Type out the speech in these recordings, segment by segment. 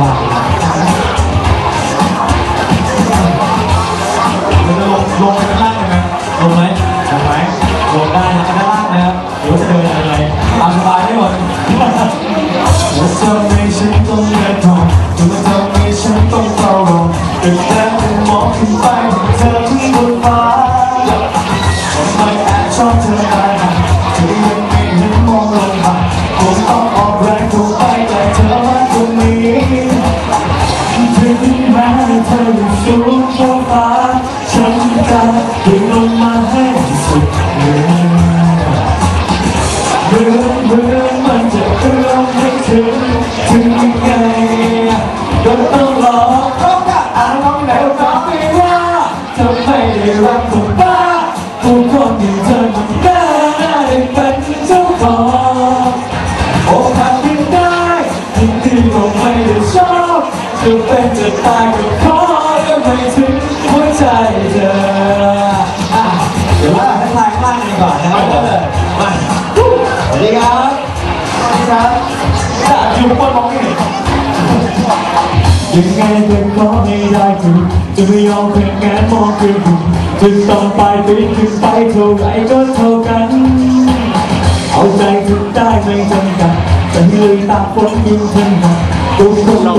บ สูงบนฟ้าฉันจะดึงลงมาให้สุดเหนือเมือนเหมือนมันจะเอื้อมไม่ถึงถึงยังไงก็ต้องรอก็จะอ่านน้องแล้วน้องไม่ว่าเธอไม่ได้รักผมบ้าผู้คนอย่างเธอมันได้เป็นเจ้าของโอ้ทำไม่ได้ยิ่งที่ก็ไม่ได้ชอบจะเป็นจะตายก็ขอ ไม่ถึงหัวใจเธออะเดี๋ยวว่าทักทายข้างล่างกันดีกว่านะครับไปเลยมาสวัสดีครับสวัสดีครับจะอยู่บนมองไม่เห็นยังไงก็ขอให้ได้คุณจะไม่ยอมเพียงแค่มองคือคุณจะต้องไปปีนขึ้นไปเท่าไรก็เท่ากัน เอาใจถึงได้ไม่จำกัด จะให้เลยตามคนยิ่งถนัดตัวคนเรา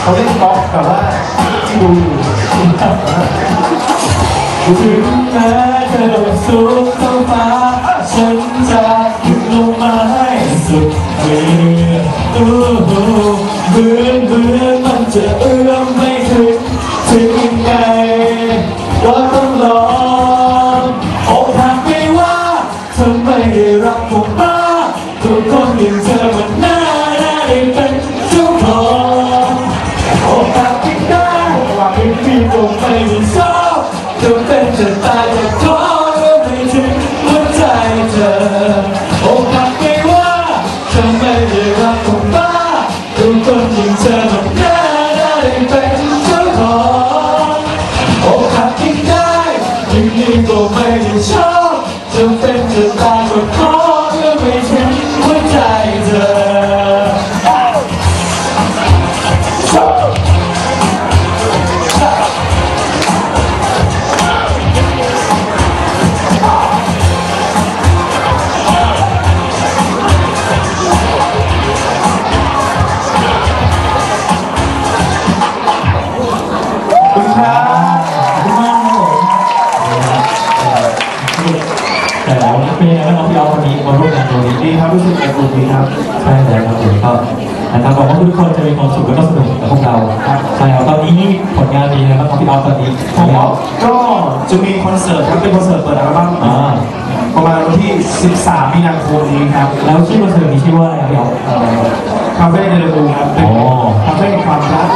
เขาเล่นกอล์ฟแบบว่าดูอยู่ถึงแม้เธอสูงเท่าฟ้าฉันจะดึงลงมาให้สุดเหมือนอู้หูเหมือนเหมือนมันจะเอื้อมไม่ถึงถึงไงก็ แต่แล้วเป็นยังไงบ้างน้องพี่ออฟวันนี้มาร่วมงานตรงนี้ดีครับรู้สึกอบอุ่นดีครับใช่แล้วครับผมก็นะครับบอกว่าทุกคนจะมีความสุขและก็สนุกกับพวกเราครับใช่ครับตอนนี้นี่ผลงานดีนะครับพี่ออฟตอนนี้ผมก็จะมีคอนเสิร์ตครับเป็นคอนเสิร์ตเปิดอัลบั้มอ่า ประมาณวันที่ 13 มีนาคมนี้ครับ แล้วชื่อคอนเสิร์ตนี้ชื่อว่าอะไรครับพี่ออฟคาเฟ่เดลบูครับเป็นอ๋อคาเฟ่แห่งความรัก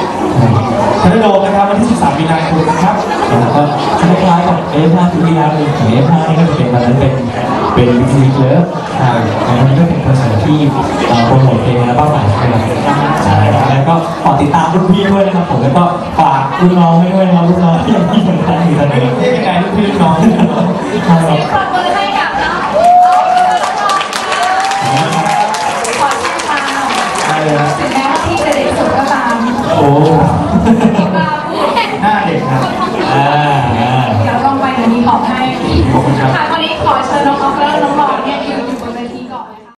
ทันโดมนะครับวันที่ 13 มีนาคมนะครับแล้วก็คล้ายๆกับเอฟห้าที่ที่แล้วเลยของเอฟห้านี่ก็จะเป็นวันนั้นเป็นเป็นวิธีเลิฟใช่แล้ววันนี้ก็เป็นคอนเสิร์ตที่เอ่อโปรโมทเพลงและเป้าหมายใช่ไหมใช่ครับแล้วก็ฝากติดตามรุ่นพี่ด้วยนะครับผมแล้วก็ฝากรุ่นน้องให้ด้วยนะครับรุ่นน้องที่ยังที่ยังทันอยู่ตอนไม่นี้รู้เรียกยังไงลูกพี่ลูกน้อง พี่